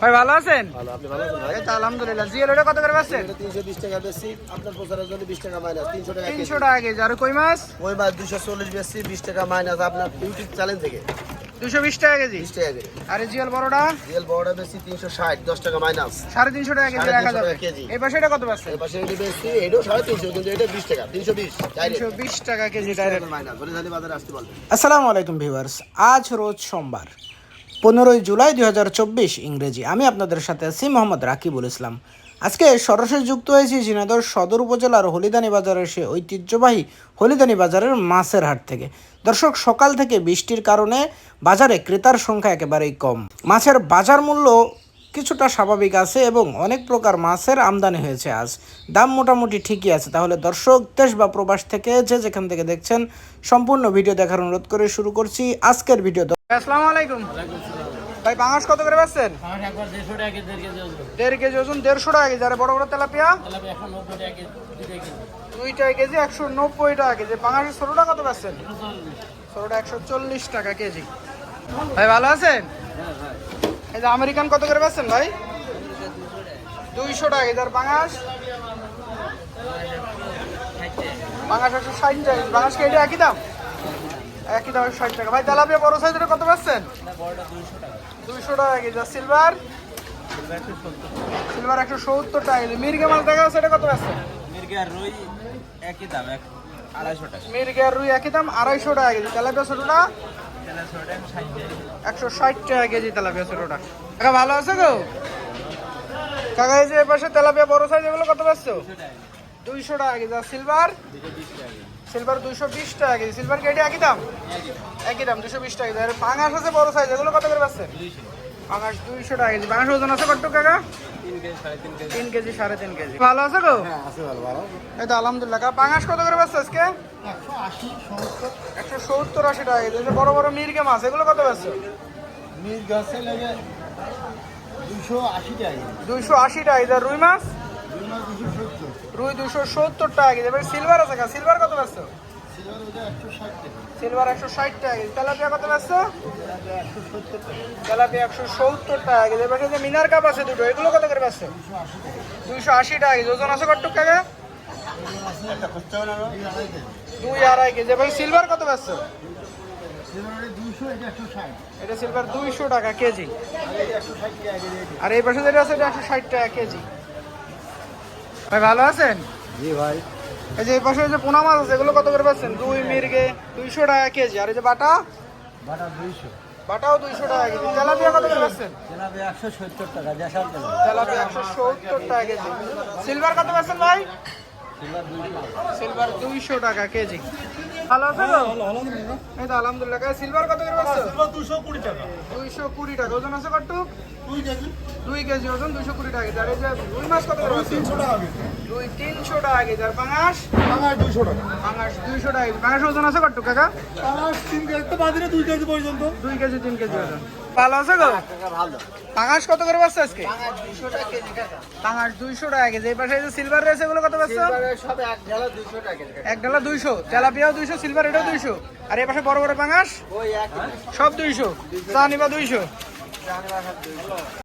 ভাই ভালো আছেন? ভালো আপনি ভালো আছেন ভাই? আলহামদুলিল্লাহ। জিএল ওটা কত করে পাচ্ছেন এটা তিনশো বিশ টাকা বেশি আপনার প্রচারের জন্য টাকা মাইনাস তিনশো টাকা তিনশো টাকা কেজি। আর কই মাছ? বেশি বিশ টাকা মাইনাস আপনার ইউটিউব চ্যানেল থেকে। দুশো বিশ টাকা কেজি? বিশ টাকা কেজি। আর জিএল বড়টা? বড়টা বেশি দশ টাকা মাইনাস। সাড়ে তিনশো টাকা কেজি রাখা যাবে। কেজি। এই পাশে এটা কত পাচ্ছেন এর পাশে এটি বেশি এটাও সাড়ে তিনশো কিন্তু এটা বিশ টাকা কেজি ডাইরেক্ট মাইনাস বলে জানি বাজারে আসতে বলবেন আসসালামু আলাইকুম ভিউয়ার্স আজ রোজ সোমবার। পনেরোই জুলাই দু হাজার চব্বিশ ইংরেজি। আমি আপনাদের সাথে আছি মোহাম্মদ রাকিবুল ইসলাম। আজকে সরাসরি যুক্ত হয়েছি ঝিনাইদহ সদর উপজেলার হলিদানি বাজারের সে ঐতিহ্যবাহী হলিদানি বাজারের মাছের হাট থেকে। দর্শক, সকাল থেকে বৃষ্টির কারণে বাজারে ক্রেতার সংখ্যা একেবারেই কম। মাছের বাজার মূল্য কিছুটা স্বাভাবিক আছে এবং অনেক প্রকার মাছের আমদানি হয়েছে আজ। দাম মোটামুটি ঠিকই আছে। তাহলে দর্শক দেশ বা প্রবাস থেকে যে যেখান থেকে দেখছেন সম্পূর্ণ ভিডিও দেখার অনুরোধ করে শুরু করছি আজকের ভিডিও। আসসালামু আলাইকুম। ভাই বাংলাদেশ কত করে পাচ্ছেন দেড়শো টাকা কেজি দেড় কেজি ওজন। দেড়শো টাকা কেজি। আর বড় বড় তেলাপিয়া? দুইটা কেজি একশো নব্বই টাকা কেজি। বাংলাদেশের ষোলোটা কত পাচ্ছেন ষোলোটা একশো চল্লিশ টাকা কেজি। ভাই ভালো আছেন? এই যে আমেরিকান কত করে পাচ্ছেন ভাই? দুইশো টাকা আর বাংলাদেশ? বাংলাদেশ একশো ষাট টাকা বাংলাদেশ কি এটা একই দাম? একই দাম ষাট টাকা। ভাই তেলাপিয়া বড় সাইজের কত পাচ্ছেন দুইশো টাকা কেজি সিলভার সিলভার একশো সত্তর টাকা কেজি মির্গে মাছ দেখা যাচ্ছে এটা কত পাচ্ছেন মির্গে আর রুই একই দাম এক আড়াইশো টাকা। মির্গে আর রুই একই দাম আড়াইশো টাকা কেজি তেলাপিয়া ছোটোটা। একশো ষাট টাকা কেজি তেলাপিয়া ছোটটা কাকা ভালো আছে গো? কাকা এই যে এপাশে পাশে তেলাপিয়া বড় সাইজ এগুলো কত পাচ্ছ দুইশো টাকা কেজি। আর সিলভার সিলভার দুইশো বিশ টাকা কেজি। সিলভার কেটে একই দাম? একই দাম। দুশো বিশ টাকা কেজি। আর পাঙাশ আছে বড় সাইজ এগুলো কত করে পাচ্ছে পাঙাশ দুইশো টাকা কেজি। পাঙাশ ওজন আছে কত কাকা? তিন কেজি সাড়ে তিন কেজি। ভালো আছে গো? হ্যাঁ আছে ভালো ভালো। এই তো আলহামদুলিল্লাহ। কাকা পাঙাশ কত করে পাচ্ছে আজকে? একশো সত্তর। আশি টাকা কেজি। এই যে বড় বড় মির্গে মাছ এগুলো কত পাচ্ছে মিল গাছে লাগে দুশো আশি টাকা দুইশো আশি টাকা রুই মাছ? রুই দুশো সত্তর। টাকা কেজি। এবার সিলভার আছে কা সিলভার কত পাচ্ছো সিলভার একশো ষাট টাকা তেলাপিয়া কত টাকা তেলাপিয়া একশো সত্তর টাকা কেজি। এবার যে মিনার কাপ আছে দুটো, এগুলো কত করে পাচ্ছো দুইশো আশি টাকা কেজি। ওজন আছে কত টাকা দুই আড়াই কেজি। এবার সিলভার কত পাচ্ছো এটা সিলভার দুইশো টাকা কেজি। আর এই পাশে যেটা আছে, এটা একশো ষাট টাকা কেজি। ভাই, ভালো আছেন? জি ভাই। এই যে এই পাশে যে পোনা মাছ আছে এগুলো কত করে পাচ্ছেন দুই মির্গে দুইশো টাকা কেজি। আর এই যে বাটা? বাটা দুইশো। বাটাও দুইশো টাকা কেজি। তেলাপিয়া কত করে পাচ্ছেন জেলাবে একশো সত্তর টাকা কেজি তেলাপিয়া। একশো সত্তর টাকা কেজি। সিলভার কত পাচ্ছেন ভাই? সিলভার দুইশো টাকা কেজি। ভালো আছে তো? এই তো আলহামদুলিল্লাহ। কাকা, সিলভার কত করে পাচ্ছ? দুশো কুড়ি টাকা। দুইশো কুড়ি টাকা। ওজন আছে কত দুই কেজি। দুই কেজি ওজন দুইশো কুড়ি টাকা। কেজি আর এই যে রুই মাছ কত করে পাচ্ছ? তিনশো টাকা কেজি। দুই তিনশো টাকা কেজি। আর পাঙাশ? পাঙাশ দুইশো টাকা। পাঙাশ দুইশো টাকা পাঙাশ ওজন আছে কত কাকা? পাঙাশ তিন কেজি তো বাজারে দুই কেজি পর্যন্ত। দুই কেজি তিন কেজি ওজন। ভালো আছে গো? ভালো। পাঙাশ কত করে পাচ্ছ আজকে? পাঙাশ দুইশো টাকা কেজি এই পাশে যে সিলভার রয়েছে এগুলো কত পাচ্ছ এক ডালা দুইশো তেলাপিয়াও দুইশো সিলভার এটাও দুইশো। আর এই পাশে বড় বড় পাঙাশ? সব দুইশো। চা নিবা দুইশো।